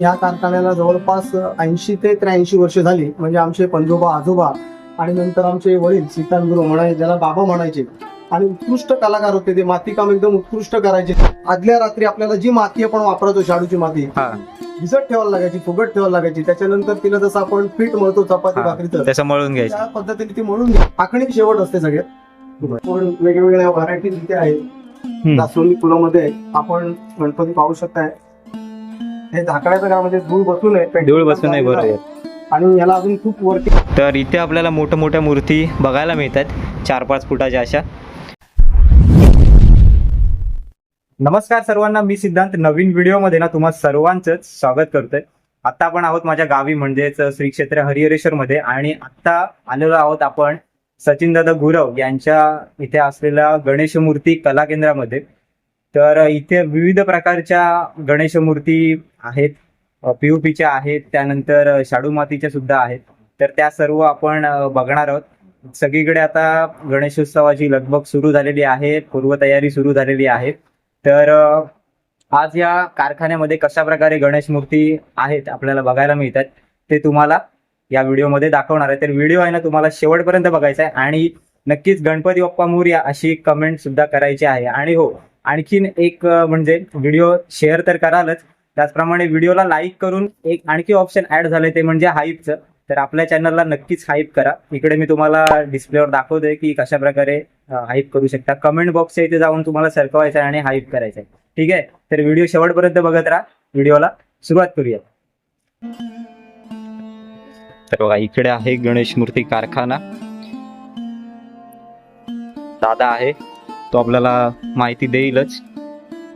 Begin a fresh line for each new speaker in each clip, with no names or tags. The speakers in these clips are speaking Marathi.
या कारखान्याला जवळपास ऐंशी ते त्र्याऐंशी वर्ष झाली. म्हणजे आमचे पंजोबा आजोबा आणि नंतर आमचे वडील श्रीकांत गुरु म्हणाय ज्याला बाबा म्हणायचे. आणि उत्कृष्ट कलाकार होते ते. मातीकाम एकदम उत्कृष्ट करायचे. आदल्या रात्री आपल्याला जी माती आपण वापरतो शाडूची माती भिजत ठेवायला लागायची फुगट ठेवायला लागायची. त्याच्यानंतर तिला जसं आपण पीठ मळतो चपाती. भाकरीचं
त्याचं मळून घ्यायचं.
त्या पद्धतीने ती म्हणून घ्या आखणी शेवट असते सगळ्यात पण वेगवेगळ्या व्हरायटी तिथे आहेत. दासवणी फुलामध्ये आपण गणपती पाहू शकताय. हे झाकण्याचं काम म्हणजे धूळ बसून आहे
धूळ बसून नाही बरोबर.
आणि याला अजून खूप वरती
तर इथे आपल्याला मोठ्या मोठ्या मूर्ती बघायला मिळतात चार पाच फुटाच्या अशा. नमस्कार सर्वांना मी सिद्धांत. नवीन व्हिडिओमध्ये ना तुम्हा सर्वांचं स्वागत करतोय. आता आपण आहोत माझ्या गावी म्हणजेच श्री क्षेत्र हरिहरेश्वर मध्ये आणि आता आलेलो आहोत आपण सचिन दादा गुरव यांच्या इथे असलेल्या गणेश मूर्ती कला केंद्रामध्ये. तर इथे विविध प्रकारच्या गणेश मूर्ती आहेत पीओपीच्या आहेत त्यानंतर शाडू मातीच्या सुद्धा आहेत. तर त्या सर्व आपण बघणार आहोत. सगळीकडे आता गणेशोत्सवाची लगबग सुरू झालेली आहे पूर्वतयारी सुरू झालेली आहे. तर आज या कारखान्यामध्ये कशा प्रकारे गणेश मूर्ती आहेत आपल्याला बघायला मिळतात ते तुम्हाला या व्हिडिओमध्ये दाखवणार आहे. तर व्हिडिओ आहे ना तुम्हाला शेवटपर्यंत बघायचा आहे. आणि नक्कीच गणपती बाप्पा मोर्या अशी कमेंट सुद्धा करायची आहे. आणि हो आणखीन एक म्हणजे व्हिडिओ शेअर तर करालच. त्याचप्रमाणे व्हिडिओला लाईक करून एक आणखी ऑप्शन ऍड झालंय ते म्हणजे हाईपचं तर आपल्या चॅनलला नक्कीच हाईप करा. इकडे मी तुम्हाला डिस्प्लेवर दाखवतोय की कशा प्रकारे हाईप करू शकता. कमेंट बॉक्सच्या इथे जाऊन तुम्हाला सरकवायचं आहे आणि हाईप करायचं आहे. ठीक आहे? तर व्हिडिओ शेवटपर्यंत बघत राहा. व्हिडिओला सुरुवात करूया तर बघा इकडे आहे गणेश मूर्ती कारखाना. दादा आहे. तो आपल्याला माहिती देईलच.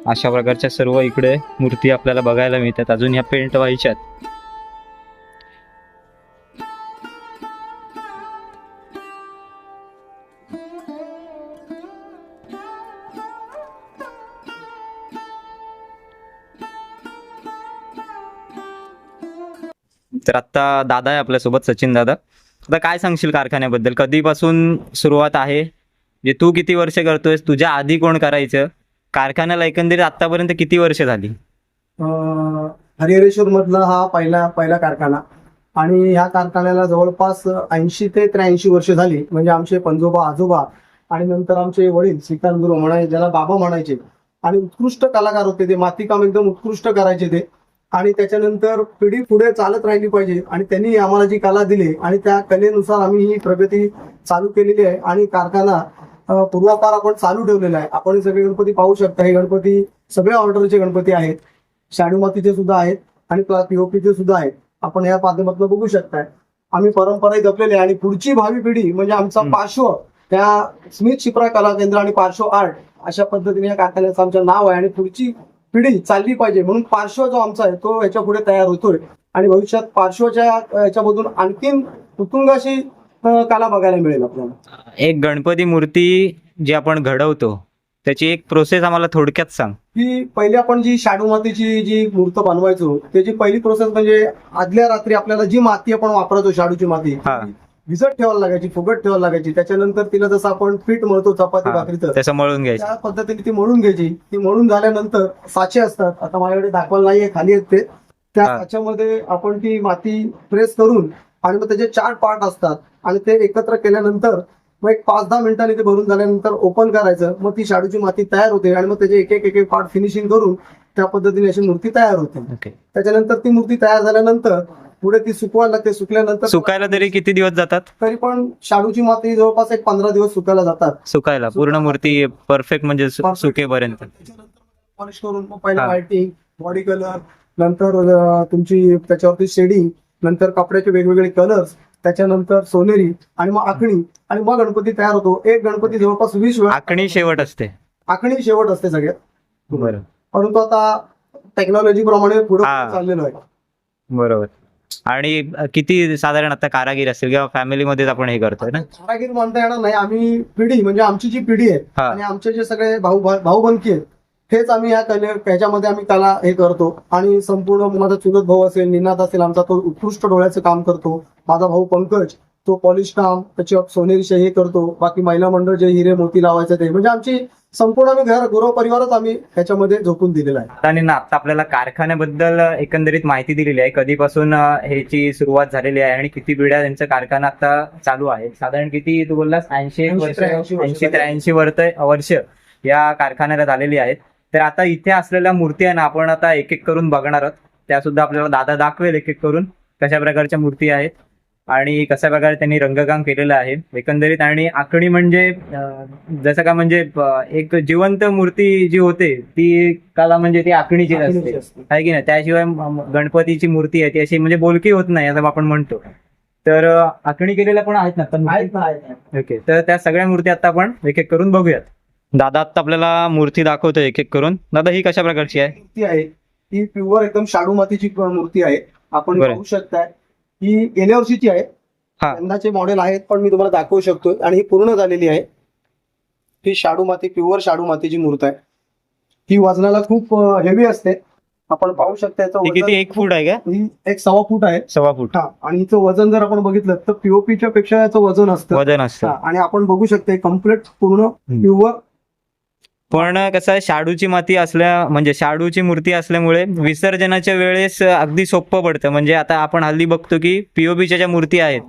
अशा प्रकारच्या सर्व इकडे मूर्ती आपल्याला बघायला मिळतात. अजून ह्या पेंट व्हायच्यात तर आता दादा आहे आपल्यासोबत सचिन दादा. आता काय सांगशील कारखान्याबद्दल? कधीपासून सुरुवात आहे? जे तू किती वर्ष करतोयस तुझ्या आधी कोण करायचं? कारखान्याला एकंदरीत आतापर्यंत किती वर्ष झाली?
अं, हरिहरेश्वर मधला हा पहिला पहिला कारखाना. आणि ह्या कारखान्याला जवळपास ऐंशी ते त्र्याऐंशी वर्ष झाली. म्हणजे आमचे पंजोबा आजोबा आणि नंतर आमचे वडील श्रीकांत गुरु म्हणाय ज्याला बाबा म्हणायचे. आणि उत्कृष्ट कलाकार होते ते. मातीकाम एकदम उत्कृष्ट करायचे ते. आणि त्याच्यानंतर पिढी पुढे चालत राहिली पाहिजे. आणि त्यांनी आम्हाला जी कला दिली. आणि त्या कलेनुसार आम्ही ही प्रगती चालू केलेली आहे. आणि कारखाना पूर्वापार आपण चालू ठेवलेला आहे. आपण सगळे गणपती पाहू शकता. हे गणपती सगळ्या ऑर्डरचे गणपती आहेत. शाडू मातीचे सुद्धा आहेत आणि पीओपीचे सुद्धा आहेत. आपण या माध्यमातून बघू शकताय. आम्ही परंपरा जपलेली आहे आणि पुढची भावी पिढी म्हणजे आमचा. पार्श्व त्या स्मिथ शिप्रा कला केंद्र आणि पार्श्व आर्ट अशा पद्धतीने या कारखान्याचं आमचं नाव आहे आणि पुढची पिढी चालली पाहिजे म्हणून पार्श्व जो आमचा आहे तो याच्यापुढे तयार होतोय. आणि भविष्यात पार्श्वच्या याच्यामधून आणखीन अं, कला बघायला मिळेल आपल्याला.
एक गणपती मूर्ती जी आपण घडवतो त्याची एक प्रोसेस आम्हाला थोडक्यात सांग.
ही पहिली आपण जी शाडू मातीची जी मूर्त बनवायचो त्याची पहिली प्रोसेस म्हणजे आदल्या रात्री आपल्याला जी माती आपण वापरतो शाडूची माती
हा.
भिजत ठेवायला लागायची फुगट ठेवायला लागायची त्याच्यानंतर तिला जसं आपण पीठ मळतो चपाती
हा,
भाकरीचं
त्याचं मळून घ्यायचं.
त्या पद्धतीने ती मळून घ्यायची. ती मळून झाल्यानंतर साचे असतात आता माझ्याकडे दाखवायला नाहीये खाली आहेत ते. त्या
हा.
साच्यामध्ये आपण ती माती प्रेस करून आणि मग त्याचे चार पार्ट असतात. आणि ते एकत्र केल्यानंतर मग एक पाच दहा मिनिटांनी ते भरून झाल्यानंतर ओपन करायचं. मग ती शाडूची माती तयार होते आणि मग त्याचे एक एक एक एक पार्ट फिनिशिंग करून त्या पद्धतीने अशी मूर्ती तयार होते. त्याच्यानंतर ती मूर्ती तयार झाल्यानंतर पुढे ती सुकवायला लागते सुकल्यानंतर
सुकायला तरी किती दिवस जातात?
तरी पण शाडूची माती जवळपास एक पंधरा दिवस सुकायला जातात.
सुकायला. पूर्ण मूर्ती परफेक्ट म्हणजे सुकेपर्यंत.
पॉलिश करून मग पहिला. व्हायटिंग बॉडी कलर नंतर तुमची त्याच्यावरती शेडिंग नंतर कपड्याचे वेगवेगळे कलर्स त्याच्यानंतर सोनेरी आणि मग आखणी आणि मग गणपती तयार होतो. एक गणपती जवळपास वीस वेळा
आखणी शेवट असते.
आखणी शेवट असते सगळ्यात
बरोबर
परंतु आता टेक्नॉलॉजी प्रमाणे पुढे
हा.
चाललेलो आहे.
बरोबर. आणि किती साधारण आता कारागीर असतील किंवा फॅमिलीमध्येच आपण हे करतोय ना?
कारागीर म्हणता येणार नाही. आम्ही पिढी म्हणजे आमची जी पिढी आहे
हा.
आणि आमचे जे सगळे भाऊ भाऊ बंधकी आहेत हेच आम्ही ह्या कले ह्याच्यामध्ये आम्ही कला हे करतो. आणि संपूर्ण माझा चुलत भाऊ असेल निनाद असेल आमचा तो उत्कृष्ट डोळ्याचं काम करतो. माझा भाऊ पंकज तो पॉलिश काम त्याची सोनेरी हे करतो. बाकी महिला मंडळ जे हिरे मोती लावायचं ते. म्हणजे आमची संपूर्ण आम्ही घर गृह परिवारच आम्ही ह्याच्यामध्ये झोकून दिलेला आहे.
आणि ना आता आपल्याला कारखान्याबद्दल एकंदरीत माहिती दिलेली आहे. कधीपासून ह्याची सुरुवात झालेली आहे आणि किती पिढ्या त्यांचा कारखाना आता चालू आहे? साधारण किती तू बोललास? ऐंशी
80
वर्ष
83 वर्ष.
ऐंशी त्र्याऐंशी वर्ष या कारखान्याला झालेली आहेत. तर आता इथे असलेल्या मूर्ती आहे ना आपण आता एक एक करून बघणार आहोत. त्या सुद्धा आपल्याला दादा दाखवेल एक एक करून कशा प्रकारच्या मूर्ती आहेत आणि कशा प्रकारे त्यांनी रंगकाम केलेलं आहे. एकंदरीत आणि आखणी म्हणजे जसं का म्हणजे एक जिवंत मूर्ती जी होते ती कला म्हणजे ती आखणीची असते. आहे की नाही? त्याशिवाय गणपतीची मूर्ती आहे ती अशी म्हणजे बोलकी होत नाही असं आपण म्हणतो. तर आखणी केलेल्या पण आहेत ना तर
आहेत ना आहेत ना.
ओके तर त्या सगळ्या मूर्ती आता आपण एक एक करून बघूयात. दादा आता आपल्याला मूर्ती दाखवतो एक एक करून. दादा ही कशा प्रकारची आहे?
मूर्ती आहे. ती प्युअर एकदम शाडू मातीची मूर्ती आहे. आपण
बरं.
पाहू शकताय. ही गेल्या वर्षीची आहे.
हा.
यंदाचे मॉडेल आहेत पण मी तुम्हाला दाखवू शकतो आणि ही पूर्ण झालेली आहे. ही शाडू माती प्युअर शाडू मातीची मूर्त आहे. ही वजनाला खूप हेवी असते. आपण पाहू शकता याचं
ही किती? एक फूट आहे का?
ही एक सव्वा फूट आहे.
सव्वा फूट.
हा. आणि हिचं वजन जर आपण बघितलं तर पीओपीच्या पेक्षा याचं वजन असतं.
वजन
हा,
असतं
आणि आपण बघू शकतो कंप्लीट पूर्ण प्युअर
पण कसं शाडूची माती असल्या म्हणजे शाडूची मूर्ती असल्यामुळे विसर्जनाच्या वेळेस अगदी सोपं पडतं म्हणजे आता आपण हल्ली बघतो की पीओपीच्या ज्या मूर्ती आहेत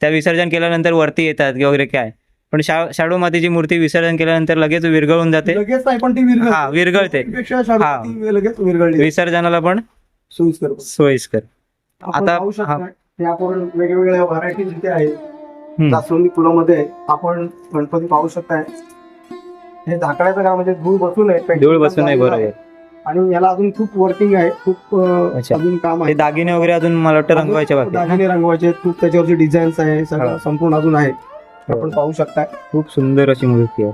त्या विसर्जन केल्यानंतर वरती येतात किंवा वगैरे काय पण शा- शाडू मातीची मूर्ती विसर्जन केल्यानंतर लगेच विरघळून जाते
लगेच नाही पण ती.
हा, विरघळते. हा.
लगेच
विसर्जनाला पण
सोयीस्कर
सोयीस्कर आता-
आपण वेगवेगळ्या व्हरायटी जिथे आहेत. जास्वंदी फुलामध्ये आपण गणपती पाहू शकताय हे झाकण्याचं काम म्हणजे धूळ बसून आहे
धूळ बसून आहे बरोबर
आणि याला अजून खूप वर्किंग आहे खूप
अच्छा.
अजून काम
ते
आहे
दागिने वगैरे अजून मला वाटतं रंगवायचे बाकी ना?
दागिने रंगवायचे आहेत, खूप त्याच्यावरची डिझाईन्स आहे सगळं
हा.
संपूर्ण अजून आहे आपण
हो.
पाहू शकताय
खूप सुंदर अशी मूर्ती आहे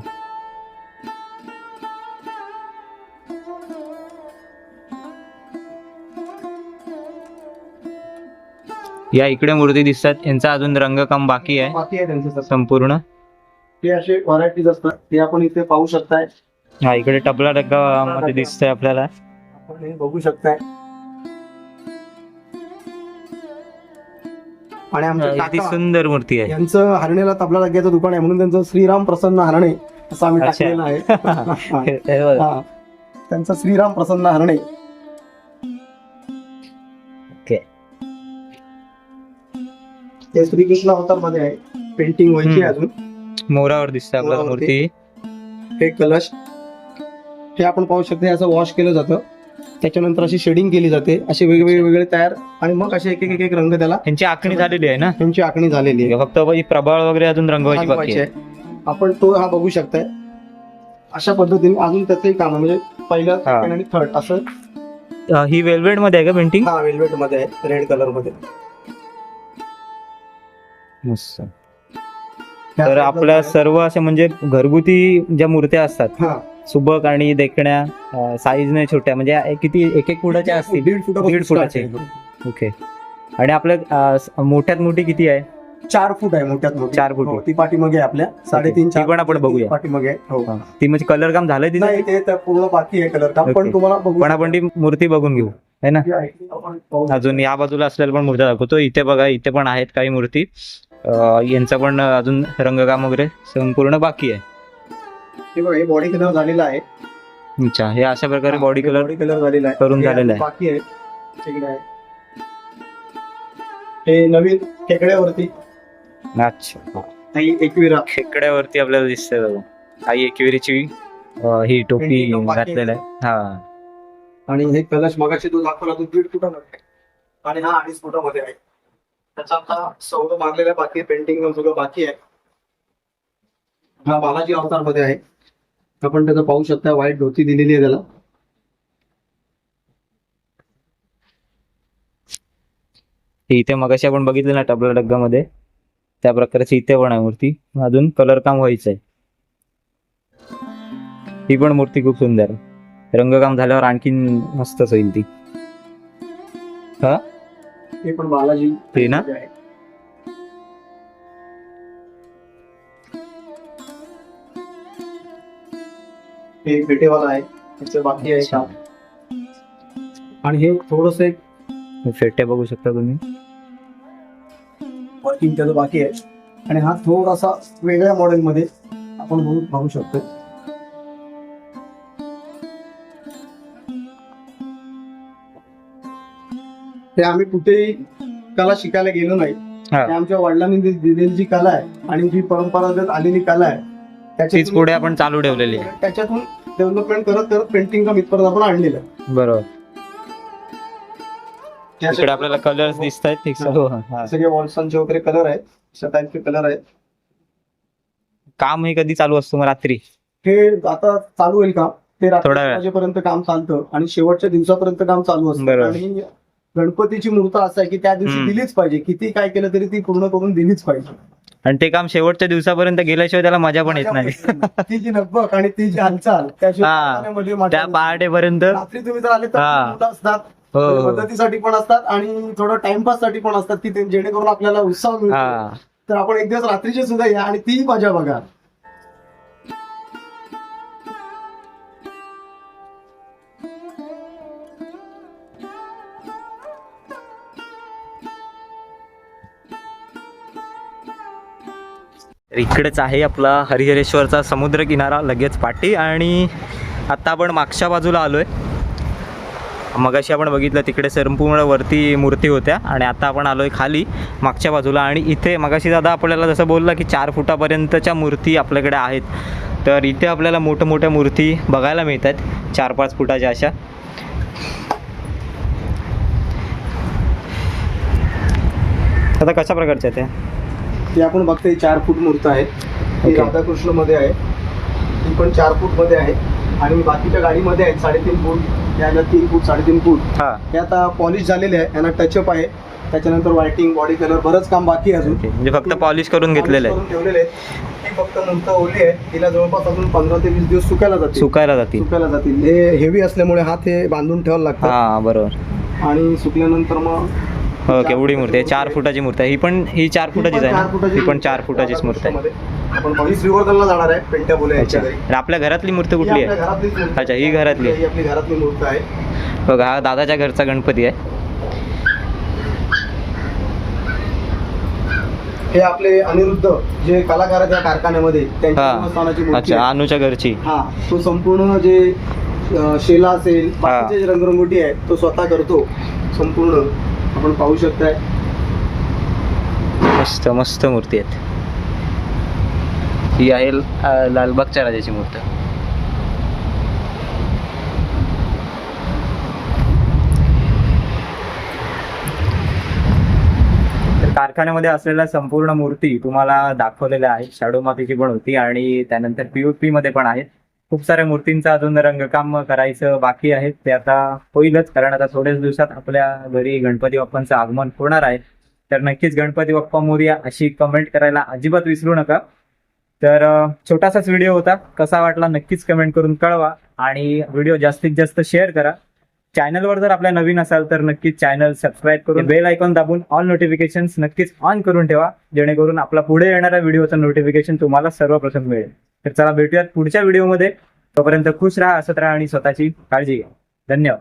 या इकडे मूर्ती दिसतात यांचा अजून रंगकाम बाकी आहे
बाकी आहे त्यांचं.
संपूर्ण
ते असे व्हरायटीज असतात ते आपण इथे पाहू शकताय
हा इकडे टपला डग्गा मध्ये दिसतंय आपल्याला
आपण हे बघू शकताय आणि आमचे
किती
काका
सुंदर मूर्ती आहे
यांचं हरणेला तबला लाग्याचं दुकान आहे म्हणून त्यांचं श्रीराम प्रसन्न हरणे असं आम्ही
अच्छा.
टाकलेलं आहे हा.
हे बघ.
हा. त्यांचं श्रीराम प्रसन्न हरणे
ओके.
ते श्रीकृष्ण अवतारमध्ये आहे पेंटिंग व्हायची आहे. अजून
मोरावर दिसते आपल्याला. मूर्ती.
हे कलश हे आपण पाहू शकतो हे असं वॉश केलं जातं. त्याच्यानंतर अशी शेडिंग केली जाते. असे वेगवेगळे वेगळे तयार आणि मग असे एक एक एक रंग त्याला
त्यांची आखणी झालेली आहे ना?
त्यांची आखणी झालेली आहे.
फक्त ही प्रभाळ वगैरे अजून रंगवायची बाकी आहे.
आपण तो हा बघू शकताय. अशा पद्धतीने अजून त्याचंही काम म्हणजे पहिलं आणि थर्ड असं.
ही वेल्वेटमध्ये आहे का पेंटिंग
हा वेल्वेटमध्ये आहे. रेड कलरमध्ये.
मस्त. तर आपल्या सर्व अशा म्हणजे घरगुती ज्या मूर्त्या असतात
हा
सुबक आणि देखण्या साईजने छोट्या म्हणजे ए- किती एक एक फुटाच्या असतील
दीड फुटापासून
दीड फुटाचे.
आहे.
ओके आणि आपल्या अं, स- मोठ्यात मोठी किती आहे
चार फूट आहे मोठ्यात मोठी
चार फुटी.
हो, ती पाठीमागे आहे आपल्या साडेतीन
ती पण आपण बघूया.
पाठीमागे आहे. हो
ती म्हणजे कलर काम झालंय तिचं
नाही ते तर पूर्ण बाकी आहे कलर काम
ओके.
पण तुम्हाला बघू
पण आपण ती मूर्ती बघून घेऊ है ना
शकता. आहे. आपण पाहू शकता.
अजून या बाजूला असलेल्या पण मूर्त्या दाखवतो इथे बघा इथे पण आहेत काही मूर्ती यांचं पण अजून रंगकाम वगैरे संपूर्ण बाकी आहे.
हे बघा हे बॉडी कलर झालेला आहे.
अच्छा हे अशा प्रकारे बॉडी कलर
बॉडी कलर झालेला आहे.
करून झालेलं आहे.
बाकी आहे. तिकडे आहे. हे नवीन खेकड्यावरती.
अच्छा.
काही एकविरा.
खेकड्यावरती आपल्याला दिसतंय बघा. आई एकविरीची ही टोपी. घातलेलं आहे. हा.
आणि हे कलश मगाशी तो दाखवला तो दीड फुटामध्ये. आणि हा अडीच फुटामध्ये आहे. त्याचा आता सौर मारलेल्या बाकी पेंटिंग सगळं बाकी आहे. हा बालाजी अवतारमध्ये आहे. आपण त्याचं पाहू शकता व्हाईट धोती दिलेली आहे त्याला.
हे इथे मगाशी आपण बघितलं ना टबला डग्गामध्ये. त्या प्रकारची इथे पण आहे मूर्ती. अजून कलर काम व्हायचं आहे ही पण मूर्ती खूप सुंदर आहे. रंगकाम झाल्यावर आणखीन मस्तच होईल ती.
हा? पण बालाजी
हे ना?
आहे. हे पेटेवाला आहे त्याचं बाकी आहे काम. आणि हे थोडस एक
फेटे बघू शकता तुम्ही.
वर्किंग त्याचं बाकी आहे. आणि हा थोडासा वेगळ्या मॉडेलमध्ये आपण बघू बघू शकतो. ते आम्ही कुठेही कला शिकायला गेलो नाही
हा.
ते आमच्या वडिलांनी दि- दिलेली जी कला आहे आणि जी परंपरागत आलेली कला आहे
तीच
त्याच्यातून-
पुढे आपण चालू ठेवलेली आहे
त्याच्यातून डेव्हलपमेंट करत करत पेंटिंग काम इथपर्यंत आपण आणलेलं आहे.
बरोबर इकडे आपल्याला कलर्स दिसत आहेत ठीक सर्व हा.
सगळे वॉल्सांचे वगैरे कलर आहेत अशा टाईपचे कलर आहेत
काम हे कधी चालू असतो मग रात्री
हे आता चालू होईल काम ते रात्री
थोडा वेळ.
वाजेपर्यंत काम चालतं आणि शेवटच्या दिवसापर्यंत काम चालू असतं
बरोबर.
आणि गणपतीची मूर्त असं आहे की त्या दिवशी. दिलीच पाहिजे किती काय केलं तरी ती पूर्ण करून दिलीच पाहिजे
आणि ते काम शेवटच्या दिवसापर्यंत गेल्याशिवाय त्याला मजा पण येत नाही
ती जी नकबक आणि ती जी हालचाल त्याशिवाय
हा. त्या. पहाटेपर्यंत
रात्री तुम्ही जर आले तर
हा.
असतात
हो हो.
मदतीसाठी पण असतात आणि थोडं टाइमपाससाठी पण असतात की ते- जेणेकरून आपल्याला उत्साह मिळतो
हा
तर आपण एक दिवस रात्रीचे सुद्धा या आणि ती मजा बघा
तर इकडेच आहे आपला हरिहरेश्वरचा समुद्र किनारा लगेच पाटी. आणि आत्ता आपण मागच्या बाजूला आलो आहे मगाशी आपण बघितलं तिकडे संपूर्ण वरती मूर्ती होत्या. आणि आता आपण आलो आहे खाली मागच्या बाजूला. आणि इथे मगाशी दादा आपल्याला जसं बोललं की चार फुटापर्यंतच्या मूर्ती आपल्याकडे आहेत. तर इथे आपल्याला मोठ्या मोठ्या मूर्ती बघायला मिळतात चार पाच फुटाच्या अशा. आता कशा प्रकारच्या त्या?
ती आपण बघतोय चार फूट मूर्त आहे ती
Okay.
राधाकृष्णमध्ये आहे. ती पण चार फूटमध्ये आहे. आणि बाकीच्या गाडीमध्ये आहेत साडेतीन फूट याला तीन फूट साडेतीन फूट.
हां.
हे आता पॉलिश झालेले आहे यांना टचअप आहे. त्याच्यानंतर व्हायटिंग बॉडी कलर बरंच काम बाकी आहे अजून.
म्हणजे फक्त पॉलिश करून घेतलेलं आहे.
करून ठेवलेले आहेत. ती फक्त मूर्त ओली आहे. तिला जवळपास अजून पंधरा ते वीस दिवस सुकायला जातील.
सुकायला जातील.
सुकायला जातील. हे हेवी असल्यामुळे हात हे बांधून ठेवायला लागतात.
हा बरोबर.
आणि सुकल्यानंतर मग
हो केवढी मूर्ती आहे. चार फुटाची मूर्ती आहे. ही पण ही चार फुटाचीच आहे ना? ही पण चार फुटाचीच मूर्ती आहे.
मध्ये. आपण पॉलिश रिव्हर्सलला जाणार आहे पेंट्या बोले
अच्छा.
याच्या घरी.
आणि आपल्या घरातली मूर्ती
ही
कुठली
आपल्या
आहे?
घरातलीच मूर्त
अच्छा, ही
आहे.
घरातली आहे.
ही आपली घरातली मूर्त आहे.
बघा हा दादाच्या घरचा गणपती आहे.
हे आपले अनिरुद्ध जे कलाकार आहेत या कारखान्यामध्ये त्यांच्या
हा.
निवासस्थानाची मूर्ती
अच्छा
आहे.
अनुच्या घरची.
हा तो संपूर्ण जे अं, शेला असेल बाकीचे जे रंगरंगोटी आहे तो स्वतः करतो. संपूर्ण. आपण पाहू शकताय.
मस्त मस्त मूर्ती आहेत. ही आहे लालबागच्या राजाची मूर्ती. कारखान्यामध्ये असलेल्या संपूर्ण मूर्ती तुम्हाला दाखवलेल्या आहेत. शाडो मातीची पण होती आणि त्यानंतर पीओपी मध्ये पण आहेत. खूप साऱ्या मूर्तींचं अजून रंगकाम करायचं बाकी आहे ते आता होईलच कारण आता थोड्याच दिवसात आपल्या घरी गणपती बाप्पांचं आगमन होणार आहे. तर नक्कीच गणपती बाप्पा मोरया अशी कमेंट करायला अजिबात विसरू नका. तर छोटासाच व्हिडिओ होता. कसा वाटला नक्कीच कमेंट करून कळवा आणि व्हिडिओ जास्तीत जास्त शेअर करा. चॅनलवर जर आपल्या नवीन असाल तर नक्कीच चॅनल सबस्क्राईब करून बेल आयकॉन दाबून ऑल नोटिफिकेशन नक्कीच ऑन करून ठेवा. जेणेकरून आपला पुढे येणाऱ्या व्हिडिओचं नोटिफिकेशन तुम्हाला सर्वप्रथम मिळेल. तर चला भेटूयात पुढच्या व्हिडिओमध्ये. तोपर्यंत खुश राहा असत राहा आणि स्वतःची काळजी घ्या. धन्यवाद.